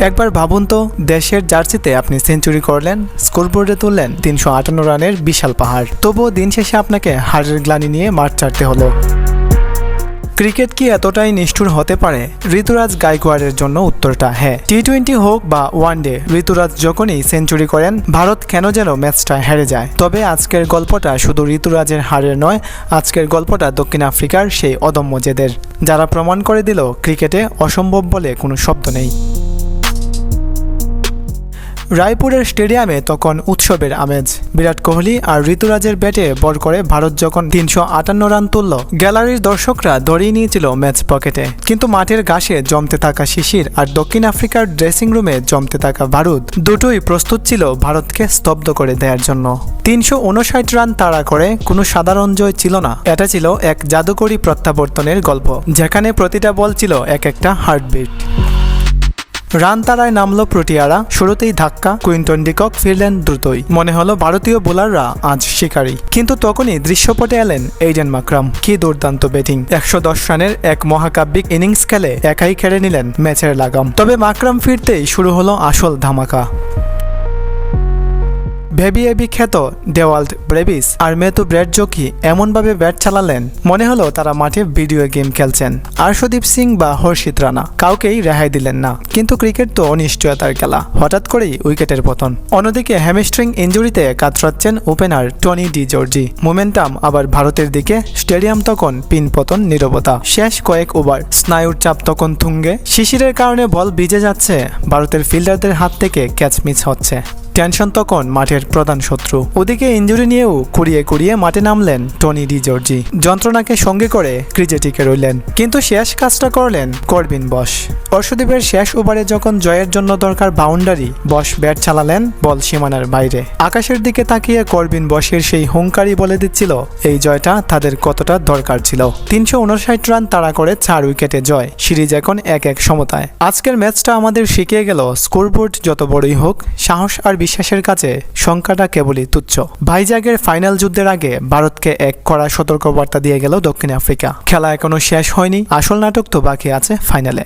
একবার ভাবুন তো, দেশের জার্সিতে আপনি সেঞ্চুরি করলেন, স্কোরবোর্ডে তুললেন তিনশো আটান্ন রানের বিশাল পাহাড়। তবুও দিন শেষে আপনাকে হারের গ্লানি নিয়ে মাঠ ছাড়তে হলো। ক্রিকেট কি এতটাই নিষ্ঠুর হতে পারে? ঋতুরাজ গাইকোয়াড়ের জন্য উত্তরটা হ্যাঁ। টি টোয়েন্টি হোক বা ওয়ানডে ঋতুরাজ যখনই সেঞ্চুরি করেন, ভারত কেন যেন ম্যাচটা হেরে যায়? তবে আজকের গল্পটা শুধু ঋতুরাজের হারের নয়, আজকের গল্পটা দক্ষিণ আফ্রিকার সেই অদম্য জেদের। যারা প্রমাণ করে দিল, ক্রিকেটে অসম্ভব বলে কোনো শব্দ নেই। রায়পুরের স্টেডিয়ামে তখন উৎসবের আমেজ। বিরাট কোহলি আর ঋতুরাজের ব্যাটে বল করে ভারত যখন তিনশো আটান্ন রান তুলল, গ্যালারির দর্শকরা ধরিয়ে নিয়েছিল ম্যাচ পকেটে। কিন্তু মাঠের ঘাসে জমতে থাকা শিশির আর দক্ষিণ আফ্রিকার ড্রেসিং রুমে জমতে থাকা ভারত দুটোই প্রস্তুত ছিল ভারতকে স্তব্ধ করে দেওয়ার জন্য। তিনশো উনষাট রান তাড়া করে কোনো সাধারণ জয় ছিল না। এটা ছিল এক জাদুকরী প্রত্যাবর্তনের গল্প, যেখানে প্রতিটা বল ছিল এক একটা হার্টবিট। রান তারায় নামলো প্রোটিয়ারা, শুরুতেই ধাক্কা, কুইন্টন ডিকক, ফিরলেন দ্রুতই। মনে হলো ভারতীয় বোলাররা আজ শিকারী। কিন্তু তখনই দৃশ্যপটে এলেন এইডেন মাকরাম। কি দুর্দান্ত ব্যাটিং। একশো দশ রানের এক মহাকাব্যিক ইনিংস খেলে একাই খেড়ে নিলেন ম্যাচের লাগাম। তবে মাকরাম ফিরতেই শুরু হলো আসল ধামাকা। ভেবিয়ে বিখ্যাত ডেওয়াল্ড ব্রেভিস আর মেতু ব্র্যাড জকি এমনভাবে ব্যাট চালালেন, মনে হলো তারা মাঠে ভিডিও গেম খেলছেন। আরশদীপ সিং বা হর্ষিত রানা কাউকেই রেহাই দিলেন না, কিন্তু ক্রিকেট তো অনিশ্চয়তার খেলা, হঠাৎ করেই উইকেটের পতন। অন্যদিকে হ্যামস্ট্রিং ইঞ্জুরিতে কাতরাচ্ছেন opener Tony de Zorzi. Momentum আবার ভারতের দিকে, স্টেডিয়াম তখন পিন পতন নীরবতা। শেষ কয়েক ওভার স্নায়ুর চাপ তখন থুঙ্গে শিশিরের কারণে বল ভিজে যাচ্ছে, ভারতের ফিল্ডারদের হাত থেকে ক্যাচ মিস হচ্ছে। টেনশন তখন মাঠের প্রধান শত্রু। ওদিকে ইঞ্জুরি নিয়েও কুড়িয়ে কুড়িয়ে মাঠে নামলেন টনি ডি জর্জি। যন্ত্রণাকে সঙ্গে করে ক্রিজে টিকে রইলেন। কিন্তু শেষ কাজটা করলেন করবিন বস। অর্শদীপের শেষ ওভারে যখন জয়ের জন্য দরকার বাউন্ডারি, বস ব্যাট চালালেন বল সীমানার বাইরে। আকাশের দিকে তাকিয়ে করবিন বসের সেই হুঙ্কারি বলে দিচ্ছিল, এই জয়টা তাদের কতটা দরকার ছিল। তিনশো উনষাট রান তাড়া করে চার উইকেটে জয়, সিরিজ এখন এক এক সমতায়। আজকের ম্যাচটা আমাদের শিখিয়ে গেল, স্কোরবোর্ড যত বড়ই হোক, সাহস আর বিশ্বাসের কাছে সংখ্যাটা কেবলই তুচ্ছ। ভাইজাগের ফাইনাল যুদ্ধের আগে ভারতকে এক কড়া সতর্কবার্তা দিয়ে গেল দক্ষিণ আফ্রিকা। খেলা এখনও শেষ হয়নি, আসল নাটক তো বাকি আছে ফাইনালে।